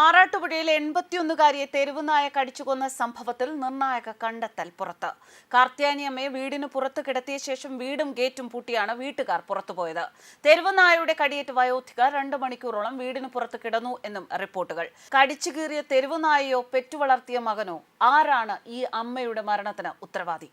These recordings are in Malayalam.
ആറാട്ടുപുഴയിലെ എൺപത്തിയൊന്നുകാരിയെ തെരുവുനായ കടിച്ചുകൊന്ന സംഭവത്തിൽ നിർണായക കണ്ടെത്തൽ പുറത്ത്. കാർത്തിയാനിയമ്മയെ വീടിന് പുറത്ത് കിടത്തിയ ശേഷം വീടും ഗേറ്റും പൂട്ടിയാണ് വീട്ടുകാർ പുറത്തുപോയത്. തെരുവുനായയുടെ കടിയേറ്റ് വയോധിക രണ്ട് മണിക്കൂറോളം വീടിന് പുറത്ത് കിടന്നു എന്നും റിപ്പോർട്ടുകൾ. കടിച്ചു കീറിയ തെരുവുനായയോ പെറ്റുവളർത്തിയ മകനോ? ആരാണ് ഈ അമ്മയുടെ മരണത്തിന് ഉത്തരവാദി?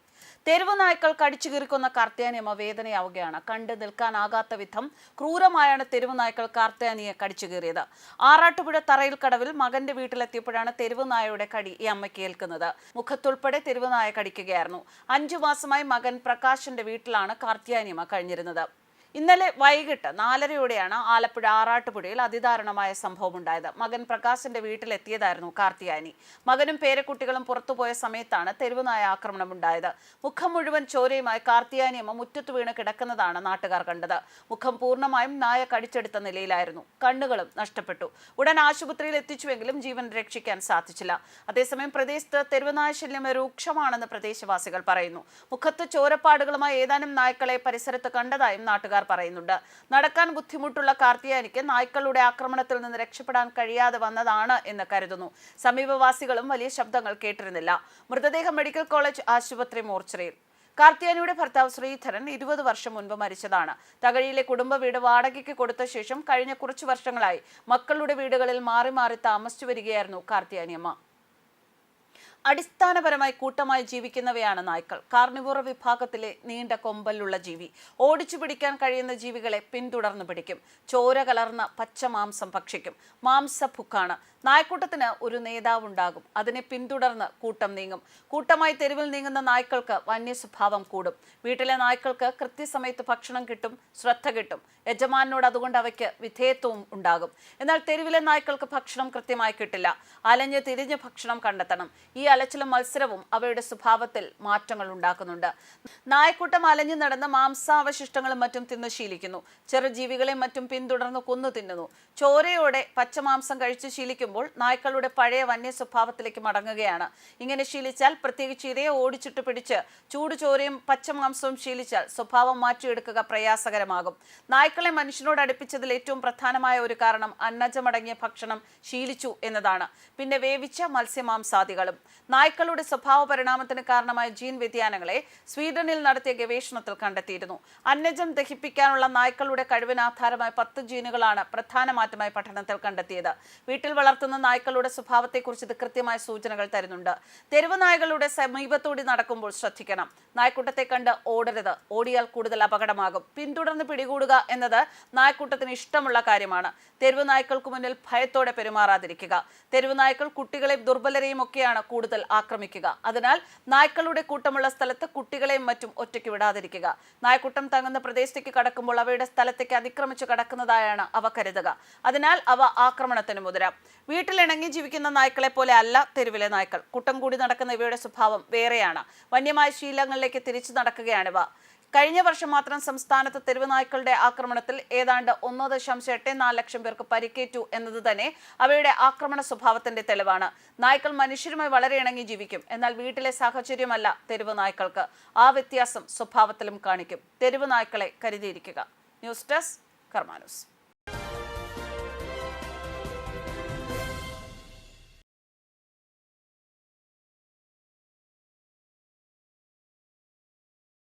തെരുവ് നായ്ക്കൾ കടിച്ചു കീറിക്കുന്ന കാർത്തിയാനിയമ്മ വേദനയാവുകയാണ്. കണ്ടു നിൽക്കാനാകാത്ത വിധം ക്രൂരമായാണ് തെരുവ് നായ്ക്കൾ കാർത്തിയാനിയെ കടിച്ചു കീറിയത്. ആറാട്ടുപുഴ തറയിൽ കടവിൽ മകന്റെ വീട്ടിലെത്തിയപ്പോഴാണ് തെരുവ് നായയുടെ കടി ഈ അമ്മയ്ക്ക് ഏൽക്കുന്നത്. മുഖത്തുൾപ്പെടെ തെരുവ് നായ കടിക്കുകയായിരുന്നു. അഞ്ചു മാസമായി മകൻ പ്രകാശിന്റെ വീട്ടിലാണ് കാർത്തിയാനിയമ്മ കഴിഞ്ഞിരുന്നത്. ഇന്നലെ വൈകിട്ട് നാലരയോടെയാണ് ആലപ്പുഴ ആറാട്ടുപുഴയിൽ അതിദാരുണമായ സംഭവം ഉണ്ടായത്. മകൻ പ്രകാശിന്റെ വീട്ടിലെത്തിയതായിരുന്നു കാർത്തിയാനി മകനും പേരക്കുട്ടികളും പുറത്തുപോയ സമയത്താണ് തെരുവുനായ ആക്രമണം ഉണ്ടായത്. മുഖം മുഴുവൻ ചോരയുമായി കാർത്തിയാനിയമ്മ മുറ്റത്ത് വീണ് കിടക്കുന്നതാണ് നാട്ടുകാർ കണ്ടത്. മുഖം പൂർണമായും നായ കടിച്ചെടുത്ത നിലയിലായിരുന്നു. കണ്ണുകളും നഷ്ടപ്പെട്ടു. ഉടൻ ആശുപത്രിയിൽ എത്തിച്ചുവെങ്കിലും ജീവൻ രക്ഷിക്കാൻ സാധിച്ചില്ല. അതേസമയം പ്രദേശത്ത് തെരുവുനായ ശല്യം രൂക്ഷമാണെന്ന് പ്രദേശവാസികൾ പറയുന്നു. മുഖത്ത് ചോരപ്പാടുകളുമായി ഏതാനും നായ്ക്കളെ പരിസരത്ത് കണ്ടതായും നാട്ടുകാർ പറയുന്നുണ്ട്. നടക്കാൻ ബുദ്ധിമുട്ടുള്ള കാർത്തിയാനിക്ക് നായ്ക്കളുടെ ആക്രമണത്തിൽ നിന്ന് രക്ഷപ്പെടാൻ കഴിയാതെ വന്നതാണ് എന്ന് കരുതുന്നു. സമീപവാസികളും വലിയ ശബ്ദങ്ങൾ കേട്ടിരുന്നില്ല. മൃതദേഹം മെഡിക്കൽ കോളേജ് ആശുപത്രി മോർച്ചറിയിൽ. കാർത്തിയാനിയുടെ ഭർത്താവ് ശ്രീധരൻ ഇരുപത് വർഷം മുൻപ് മരിച്ചതാണ്. തകഴിയിലെ കുടുംബ വീട് വാടകയ്ക്ക് കൊടുത്ത ശേഷം കഴിഞ്ഞ കുറച്ചു വർഷങ്ങളായി മക്കളുടെ വീടുകളിൽ മാറി മാറി താമസിച്ചു വരികയായിരുന്നു കാർത്തിയാനിയമ്മ. അടിസ്ഥാനപരമായി കൂട്ടമായി ജീവിക്കുന്നവയാണ് നായ്ക്കൾ. കാർണിവോറ വിഭാഗത്തിലെ നീണ്ട കൊമ്പലുള്ള ജീവി. ഓടിച്ചു പിടിക്കാൻ കഴിയുന്ന ജീവികളെ പിന്തുടർന്ന് പിടിക്കും. ചോര കലർന്ന പച്ച മാംസം ഭക്ഷിക്കും. മാംസഭുക്കാണ്. നായ്ക്കൂട്ടത്തിന് ഒരു നേതാവുണ്ടാകും. അതിനെ പിന്തുടർന്ന് കൂട്ടം നീങ്ങും. കൂട്ടമായി തെരുവിൽ നീങ്ങുന്ന നായ്ക്കൾക്ക് വന്യ സ്വഭാവം കൂടും. വീട്ടിലെ നായ്ക്കൾക്ക് കൃത്യസമയത്ത് ഭക്ഷണം കിട്ടും ശ്രദ്ധ കിട്ടും. യജമാനോട് അതുകൊണ്ട് അവയ്ക്ക് വിധേയത്വവും ഉണ്ടാകും. എന്നാൽ തെരുവിലെ നായ്ക്കൾക്ക് ഭക്ഷണം കൃത്യമായി കിട്ടില്ല. അലഞ്ഞ് തിരിഞ്ഞ് ഭക്ഷണം കണ്ടെത്തണം. ഈ അലച്ചിലും മത്സരവും അവയുടെ സ്വഭാവത്തിൽ മാറ്റങ്ങൾ ഉണ്ടാക്കുന്നുണ്ട്. നായക്കൂട്ടം അലഞ്ഞു നടന്ന് മാംസാവശിഷ്ടങ്ങളും മറ്റും തിന്നു ശീലിക്കുന്നു. ചെറുജീവികളെയും മറ്റും പിന്തുടർന്ന് കൊന്നു തിന്നുന്നു. ചോരയോടെ പച്ചമാംസം കഴിച്ചു ശീലിക്കുമ്പോൾ നായ്ക്കളുടെ പഴയ വന്യ സ്വഭാവത്തിലേക്ക് മടങ്ങുകയാണ്. ഇങ്ങനെ ശീലിച്ചാൽ പ്രത്യേകിച്ച് ഇരയെ ഓടിച്ചിട്ട് പിടിച്ച് ചൂട് ചോരയും പച്ചമാംസവും ശീലിച്ചാൽ സ്വഭാവം മാറ്റിയെടുക്കുക പ്രയാസകരമാകും. നായ്ക്കളെ മനുഷ്യനോട് അടുപ്പിച്ചതിൽ ഏറ്റവും പ്രധാനമായ ഒരു കാരണം അന്നജമടങ്ങിയ ഭക്ഷണം ശീലിച്ചു എന്നതാണ്. പിന്നെ വേവിച്ച മത്സ്യമാംസാദികളും. നായ്ക്കളുടെ സ്വഭാവ പരിണാമത്തിന് കാരണമായ ജീൻ വ്യതിയാനങ്ങളെ സ്വീഡനിൽ നടത്തിയ ഗവേഷണത്തിൽ കണ്ടെത്തിയിരുന്നു. അന്നജം ദഹിപ്പിക്കാനുള്ള നായ്ക്കളുടെ കഴിവിന് ആധാരമായ പത്ത് ജീനുകളാണ് പ്രധാന മാറ്റമായി പഠനത്തിൽ കണ്ടെത്തിയത്. വീട്ടിൽ വളർത്തുന്ന നായ്ക്കളുടെ സ്വഭാവത്തെക്കുറിച്ച് ഇത് കൃത്യമായ സൂചനകൾ തരുന്നുണ്ട്. തെരുവ് നായകളുടെ സമീപത്തൂടി നടക്കുമ്പോൾ ശ്രദ്ധിക്കണം. നായ്ക്കൂട്ടത്തെ കണ്ട് ഓടരുത്. ഓടിയാൽ കൂടുതൽ അപകടമാകും. പിന്തുടർന്ന് പിടികൂടുക എന്നത് നായ്ക്കൂട്ടത്തിന് ഇഷ്ടമുള്ള കാര്യമാണ്. തെരുവ് നായ്ക്കൾക്ക് മുന്നിൽ ഭയത്തോടെ പെരുമാറാതിരിക്കുക. തെരുവ് നായ്ക്കൾ കുട്ടികളെയും ദുർബലരെയും ഒക്കെയാണ് കൂടുതൽ ആക്രമിക്കുക. അതിനാൽ നായ്ക്കളുടെ കൂട്ടമുള്ള സ്ഥലത്ത് കുട്ടികളെയും മറ്റും ഒറ്റയ്ക്ക് വിടാതിരിക്കുക. നായ്ക്കൂട്ടം തങ്ങുന്ന പ്രദേശത്തേക്ക് കടക്കുമ്പോൾ അവയുടെ സ്ഥലത്തേക്ക് അതിക്രമിച്ചു കടക്കുന്നതായാണ് അവ കരുതുക. അതിനാൽ അവ ആക്രമണത്തിന് മുതിരാം. വീട്ടിലിണങ്ങി ജീവിക്കുന്ന നായ്ക്കളെ പോലെ അല്ല തെരുവിലെ നായ്ക്കൾ. കൂട്ടം കൂടി നടക്കുന്ന ഇവയുടെ സ്വഭാവം വേറെയാണ്. വന്യമായ ശീലങ്ങളിലേക്ക് തിരിച്ചു നടക്കുകയാണിവ കഴിഞ്ഞ വർഷം മാത്രം സംസ്ഥാനത്ത് തെരുവുനായ്ക്കളുടെ ആക്രമണത്തിൽ ഏതാണ്ട് ഒന്ന് ദശാംശം എട്ട് നാല് ലക്ഷം പേർക്ക് പരിക്കേറ്റു എന്നത് തന്നെ അവയുടെ ആക്രമണ സ്വഭാവത്തിന്റെ തെളിവാണ്. നായ്ക്കൾ മനുഷ്യരുമായി വളരെ ഇണങ്ങി ജീവിക്കും. എന്നാൽ വീട്ടിലെ സാഹചര്യമല്ല തെരുവ് നായ്ക്കൾക്ക്. ആ വ്യത്യാസം സ്വഭാവത്തിലും കാണിക്കും. തെരുവ് നായ്ക്കളെ കരുതിയിരിക്കുക. News desk കർമാനൂസ്.